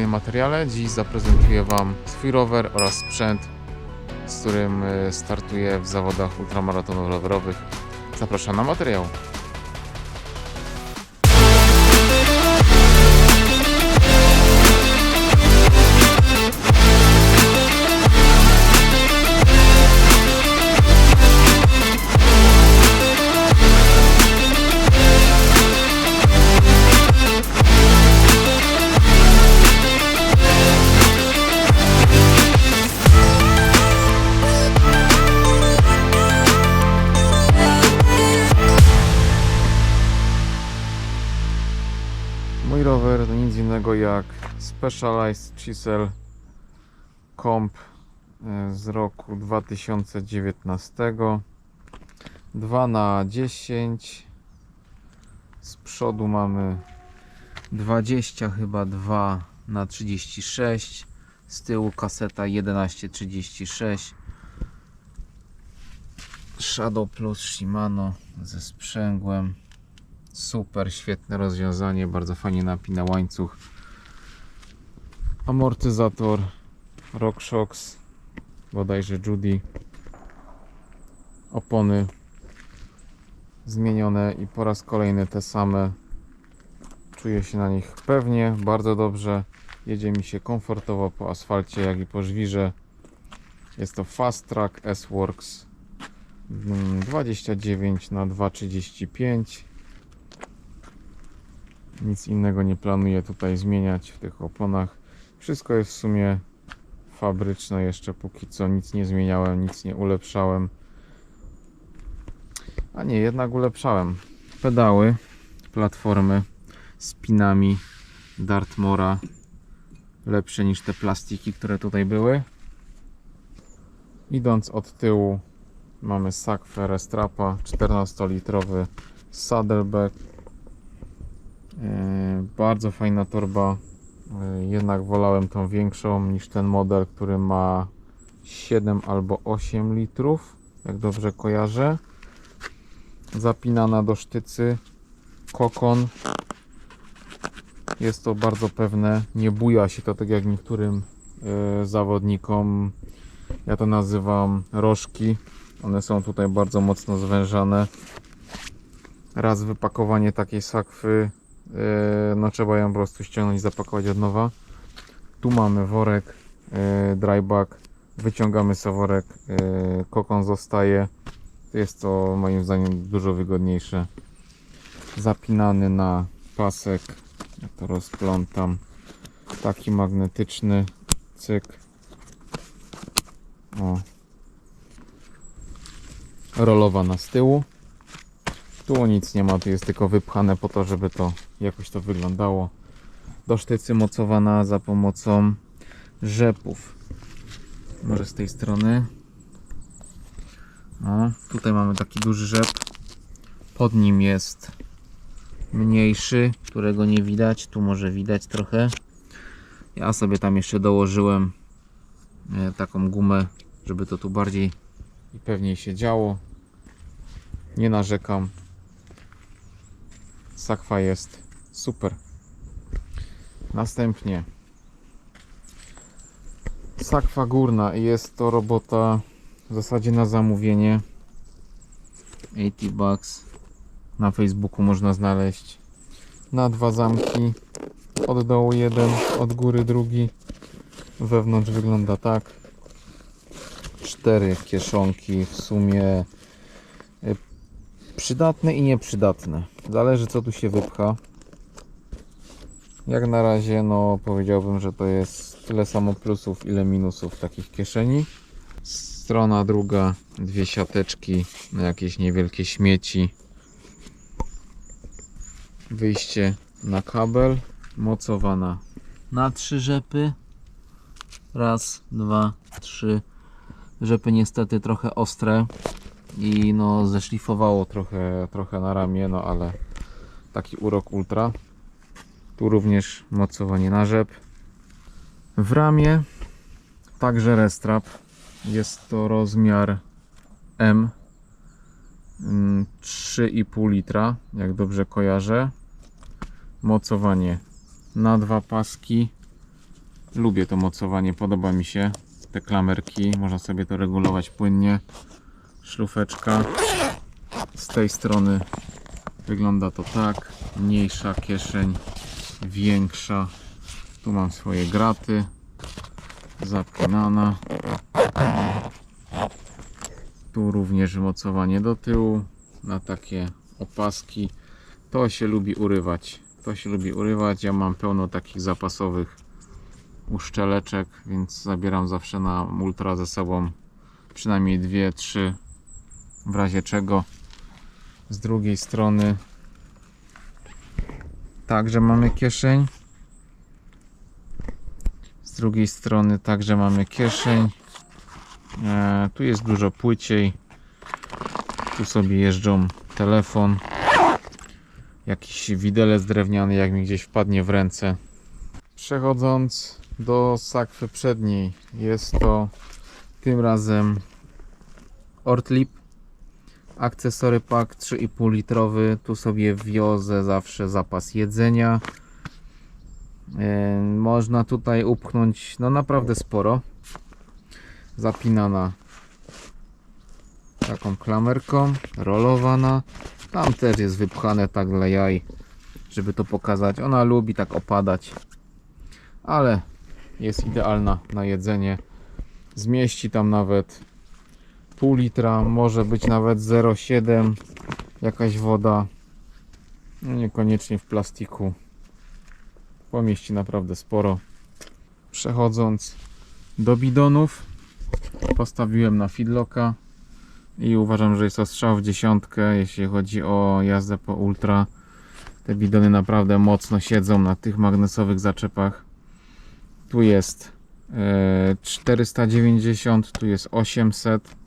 kolejnym materiale. Dziś zaprezentuję Wam swój rower oraz sprzęt, z którym e, startuję w zawodach ultramaratonów rowerowych. Zapraszam na materiał. Rower to nic innego jak Specialized Chisel Comp e, z roku 2019 2 na 10 z przodu mamy 20 chyba 2 na 36 z tyłu kaseta 1136 Shadow Plus Shimano ze sprzęgłem Super, świetne rozwiązanie, bardzo fajnie napina łańcuch. Amortyzator RockShox, bodajże Judy. Opony zmienione i po raz kolejny te same. Czuję się na nich pewnie, bardzo dobrze. Jedzie mi się komfortowo po asfalcie, jak i po żwirze. Jest to Fast Track S-Works mm, 29 na 235 nic innego nie planuję tutaj zmieniać w tych oponach. Wszystko jest w sumie fabryczne jeszcze póki co. Nic nie zmieniałem, nic nie ulepszałem. A nie, jednak ulepszałem. Pedały, platformy z pinami Dartmora. Lepsze niż te plastiki, które tutaj były. Idąc od tyłu mamy Sakfę Restrapa 14-litrowy saddleback Bardzo fajna torba. E, Jednak wolałem tą większą niż ten model, który ma 7 albo 8 litrów, jak dobrze kojarzę. Zapinana do sztycy. Kokon. Jest to bardzo pewne. Nie buja się to tak jak niektórym e, zawodnikom. Ja to nazywam rożki. One są tutaj bardzo mocno zwężane. Raz wypakowanie takiej sakwy no trzeba ją po prostu ściągnąć i zapakować od nowa. Tu mamy worek yy, dryback, wyciągamy sobie worek, yy, kokon zostaje. Jest to moim zdaniem dużo wygodniejsze. Zapinany na pasek, ja to rozplątam. Taki magnetyczny, cyk. O. Rolowana z tyłu. Tu nic nie ma, tu jest tylko wypchane po to, żeby to jakoś to wyglądało. Do sztycy mocowana za pomocą rzepów. Może z tej strony. O, tutaj mamy taki duży rzep. Pod nim jest mniejszy, którego nie widać. Tu może widać trochę. Ja sobie tam jeszcze dołożyłem e, taką gumę, żeby to tu bardziej i pewniej się działo. Nie narzekam. Sakwa jest super. Następnie sakwa górna i jest to robota w zasadzie na zamówienie. 80 bucks na Facebooku można znaleźć na dwa zamki. Od dołu jeden, od góry drugi. Wewnątrz wygląda tak. Cztery kieszonki w sumie y, przydatne i nieprzydatne. Zależy co tu się wypcha. Jak na razie, no powiedziałbym, że to jest tyle samo plusów, ile minusów takich kieszeni. Strona druga, dwie siateczki na jakieś niewielkie śmieci. Wyjście na kabel, mocowana na trzy rzepy. Raz, dwa, trzy. Rzepy niestety trochę ostre i no zeszlifowało trochę, trochę na ramię, no ale taki urok ultra. Tu również mocowanie na rzep. W ramię także restrap. Jest to rozmiar M. Mm, 3,5 litra, jak dobrze kojarzę. Mocowanie na dwa paski. Lubię to mocowanie, podoba mi się. Te klamerki, można sobie to regulować płynnie. Szlufeczka. Z tej strony wygląda to tak. Mniejsza kieszeń, większa. Tu mam swoje graty. Zapinana. Tu również mocowanie do tyłu na takie opaski. To się lubi urywać. To się lubi urywać. Ja mam pełno takich zapasowych uszczeleczek, więc zabieram zawsze na ultra ze sobą przynajmniej dwie, trzy w razie czego. Z drugiej strony także mamy kieszeń. Z drugiej strony także mamy kieszeń. E, tu jest dużo płyciej. Tu sobie jeżdżą telefon. Jakiś widelec drewniany, jak mi gdzieś wpadnie w ręce. Przechodząc do sakwy przedniej, jest to tym razem Ortlip. Akcesory pack 3,5 litrowy. Tu sobie wiozę zawsze zapas jedzenia. E, Można tutaj upchnąć no naprawdę sporo. Zapinana taką klamerką, rolowana. Tam też jest wypchane tak dla jaj, żeby to pokazać. Ona lubi tak opadać, ale jest idealna na jedzenie. Zmieści tam nawet pół litra, może być nawet 0,7 jakaś woda. No niekoniecznie w plastiku. Pomieści naprawdę sporo. Przechodząc do bidonów, postawiłem na feedlocka i uważam, że jest to strzał w dziesiątkę, jeśli chodzi o jazdę po ultra. Te bidony naprawdę mocno siedzą na tych magnesowych zaczepach. Tu jest e, 490, tu jest 800.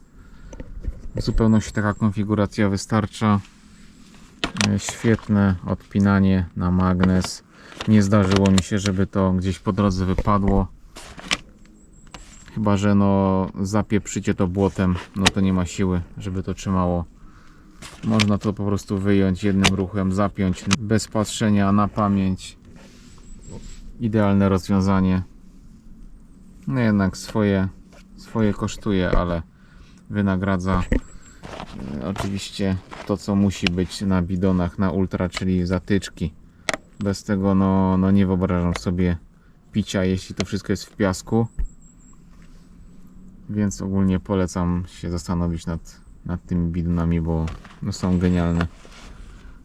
W zupełności taka konfiguracja wystarcza. E, Świetne odpinanie na magnes. Nie zdarzyło mi się, żeby to gdzieś po drodze wypadło. Chyba, że no zapieprzycie to błotem, no to nie ma siły, żeby to trzymało. Można to po prostu wyjąć jednym ruchem, zapiąć bez patrzenia na pamięć. Idealne rozwiązanie. No jednak swoje, swoje kosztuje, ale wynagradza e, oczywiście to, co musi być na bidonach na ultra, czyli zatyczki. Bez tego no, no nie wyobrażam sobie picia, jeśli to wszystko jest w piasku. Więc ogólnie polecam się zastanowić nad, nad tymi bidonami, bo no są genialne.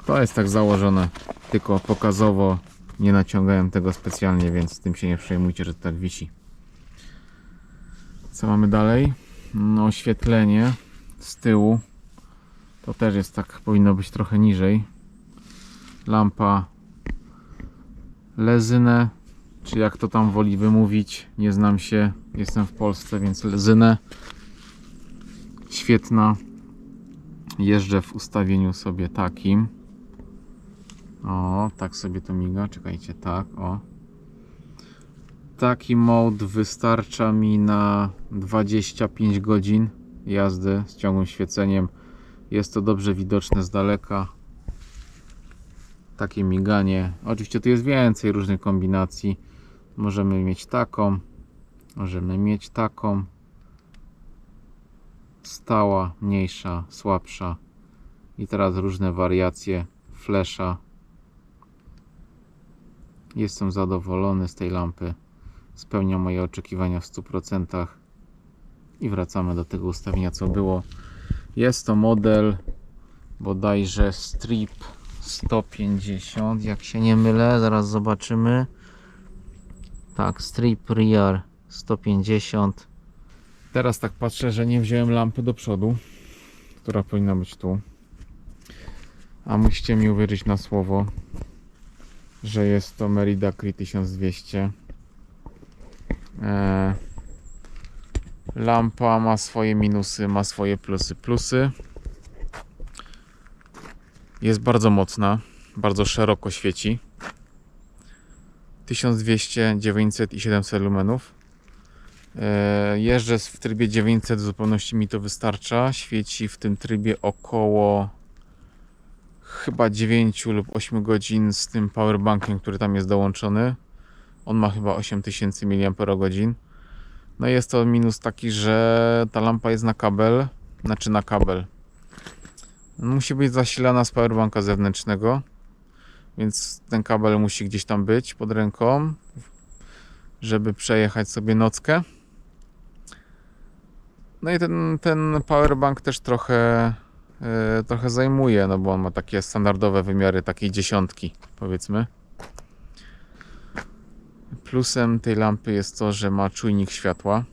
To jest tak założone, tylko pokazowo. Nie naciągałem tego specjalnie, więc tym się nie przejmujcie, że to tak wisi. Co mamy dalej? No, oświetlenie z tyłu. To też jest tak, powinno być trochę niżej. Lampa lezynę, czy jak to tam woli wymówić, nie znam się, jestem w Polsce, więc lezynę. Świetna. Jeżdżę w ustawieniu sobie takim. O, tak sobie to miga, czekajcie, tak, o. Taki mode wystarcza mi na 25 godzin jazdy z ciągłym świeceniem. Jest to dobrze widoczne z daleka. Takie miganie. Oczywiście tu jest więcej różnych kombinacji. Możemy mieć taką, możemy mieć taką. Stała, mniejsza, słabsza. I teraz różne wariacje flesza. Jestem zadowolony z tej lampy. Spełnia moje oczekiwania w 100%. I wracamy do tego ustawienia, co było. Jest to model bodajże Strip 150, jak się nie mylę, zaraz zobaczymy. Tak, Strip Rear 150. Teraz tak patrzę, że nie wziąłem lampy do przodu, która powinna być tu. A musicie mi uwierzyć na słowo, że jest to Merida Cree 1200. Eee, lampa ma swoje minusy, ma swoje plusy. Plusy jest bardzo mocna, bardzo szeroko świeci. 1200, 900 i 700 lumenów. E, Jeżdżę w trybie 900, w zupełności mi to wystarcza. Świeci w tym trybie około chyba 9 lub 8 godzin z tym powerbankiem, który tam jest dołączony. On ma chyba 8000 mAh. No jest to minus taki, że ta lampa jest na kabel, znaczy na kabel. Musi być zasilana z powerbanka zewnętrznego, więc ten kabel musi gdzieś tam być pod ręką, żeby przejechać sobie nockę. No i ten, ten powerbank też trochę, e, trochę zajmuje, no bo on ma takie standardowe wymiary takiej dziesiątki, powiedzmy. Plusem tej lampy jest to, że ma czujnik światła.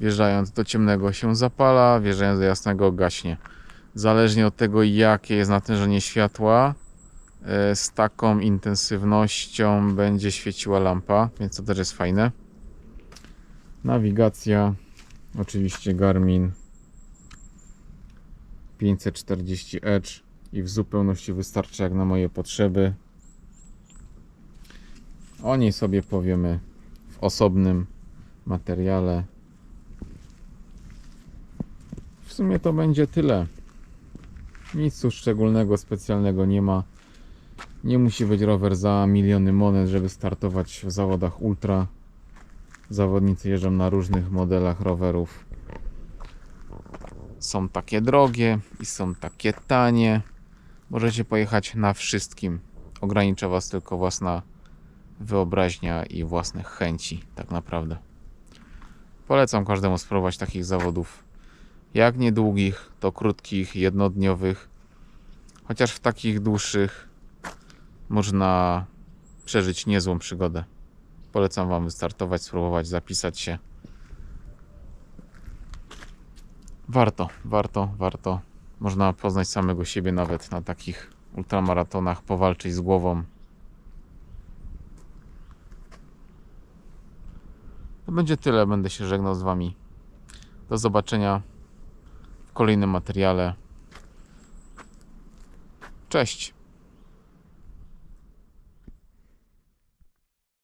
Wjeżdżając do ciemnego się zapala, wjeżdżając do jasnego gaśnie. Zależnie od tego, jakie jest natężenie światła, e, z taką intensywnością będzie świeciła lampa, więc to też jest fajne. Nawigacja, oczywiście Garmin 540 Edge i w zupełności wystarczy jak na moje potrzeby. O niej sobie powiemy w osobnym materiale. W sumie to będzie tyle. Nic tu szczególnego, specjalnego nie ma. Nie musi być rower za miliony monet, żeby startować w zawodach ultra. Zawodnicy jeżdżą na różnych modelach rowerów. Są takie drogie i są takie tanie. Możecie pojechać na wszystkim. Ogranicza Was tylko własna wyobraźnia i własne chęci, tak naprawdę. Polecam każdemu spróbować takich zawodów. Jak nie długich, to krótkich, jednodniowych. Chociaż w takich dłuższych można przeżyć niezłą przygodę. Polecam Wam wystartować, spróbować, zapisać się. Warto, warto, warto. Można poznać samego siebie nawet na takich ultramaratonach, powalczyć z głową. To będzie tyle. Będę się żegnał z Wami. Do zobaczenia w kolejnym materiale. Cześć.